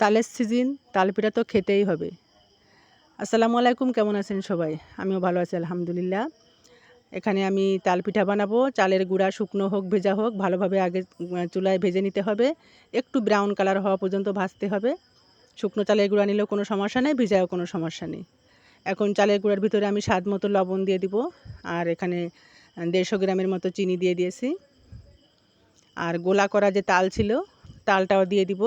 তালের সিজন, তাল পিঠা তো খেতেই হবে। আসসালামু আলাইকুম, কেমন আছেন সবাই? আমিও ভালো আছি, আলহামদুলিল্লাহ। এখানে আমি তাল পিঠা বানাবো, চালের গুঁড়া শুকনো হোক, ভেজা হোক, ভালোভাবে আগে চুলায় ভেজে নিতে হবে। একটু ব্রাউন কালার হওয়া পর্যন্ত ভাজতে হবে। শুকনো চালের গুঁড়া নিলেও কোনো সমস্যা নেই ভেজাও কোনো সমস্যা নেই। এখন চালের গুঁড়ার ভিতরে আমি স্বাদ মতো লবণ দিয়ে দিব, আর এখানে দেড়শো গ্রামের মতো চিনি দিয়ে দিয়েছি। আর গোলা করা যে তাল ছিল, তালটাও দিয়ে দিব।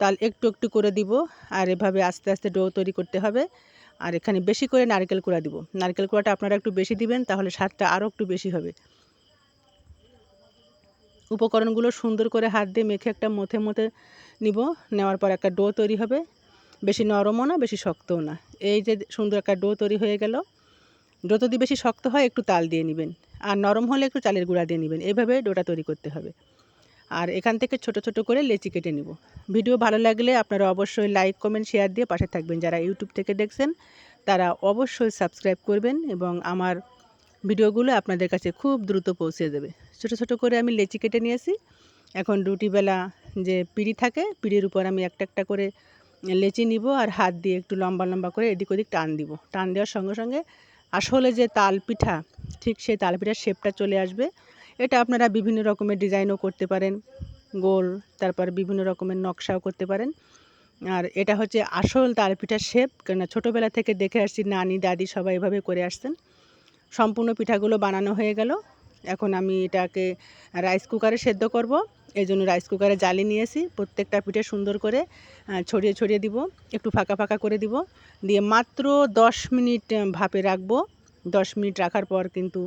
তাল একটু একটু করে দিব, আর এভাবে আস্তে আস্তে ডো তৈরি করতে হবে। আর এখানে বেশি করে নারকেল কুড়া দিব। নারকেল কুড়াটা আপনারা একটু বেশি দিবেন, তাহলে স্বাদটা আরও একটু বেশি হবে। উপকরণগুলো সুন্দর করে হাত দিয়ে মেখে একটা মথে মথে নিব, নেওয়ার পর একটা ডো তৈরি হবে। বেশি নরমও না, বেশি শক্তও না। এই যে সুন্দর একটা ডো তৈরি হয়ে গেল। ডো যদি বেশি শক্ত হয়, একটু তাল দিয়ে নেবেন। আর নরম হলে একটু চালের গুঁড়া দিয়ে নেবেন। এভাবে ডোটা তৈরি করতে হবে। আর এখান থেকে ছোট ছোট করে লেচি কেটে নিব। ভিডিও ভালো লাগলে আপনারা অবশ্যই লাইক, কমেন্ট, শেয়ার দিয়ে পাশে থাকবেন। যারা ইউটিউব থেকে দেখছেন, তারা অবশ্যই সাবস্ক্রাইব করবেন এবং আমার ভিডিওগুলো আপনাদের কাছে খুব দ্রুত পৌঁছে দেবে। ছোট ছোট করে আমি লেচি কেটে নিয়েছি। এখন রুটিবেলা যে পিড়ি থাকে, পিড়ির উপর আমি একটা একটা করে লেচি নিব আর হাত দিয়ে একটু লম্বা লম্বা করে এদিক ওদিক টান দিব। টান দেওয়ার সঙ্গে সঙ্গে আসলে যে তাল পিঠা ঠিক সেই তাল পিঠার শেপটা চলে আসবে। এটা আপনারা বিভিন্ন রকমের ডিজাইনও করতে পারেন, গোল, তারপর বিভিন্ন রকমের নকশাও করতে পারেন। আর এটা হচ্ছে আসল তাল পিঠার শেপ, কেননা ছোটোবেলা থেকে দেখে আসছি নানি, দাদি সবাই এভাবে করে আসছেন। সম্পূর্ণ পিঠাগুলো বানানো হয়ে গেল। এখন আমি এটাকে রাইস কুকারে সেদ্ধ করব। এই জন্য রাইস কুকারে জালি নিয়েছি। প্রত্যেকটা পিঠে সুন্দর করে ছড়িয়ে ছড়িয়ে দিব। একটু ফাঁকা ফাঁকা করে দিব। দিয়ে মাত্র দশ মিনিট ভাপে রাখব। দশ মিনিট রাখার পর কিন্তু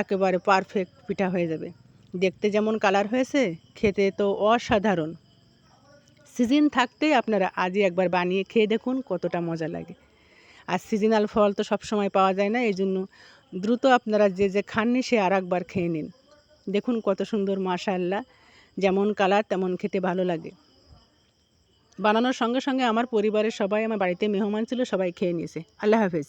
একেবারে পারফেক্ট পিঠা হয়ে যাবে। দেখতে যেমন কালার হয়েছে, খেতে তো অসাধারণ। সিজন থাকতেই আপনারা আজই একবার বানিয়ে খেয়ে দেখুন কতটা মজা লাগে। আর সিজনাল ফল তো সব সময় পাওয়া যায় না, এই জন্য দ্রুত আপনারা যে যে খাননি সে আর একবার খেয়ে নিন। দেখুন কত সুন্দর মাশাআল্লাহ, যেমন কালার তেমন খেতে ভালো লাগে। বানানোর সঙ্গে সঙ্গে আমার পরিবারের সবাই, আমার বাড়িতে মেহমান ছিল, সবাই খেয়ে নিয়েছে। আল্লাহ হাফেজ।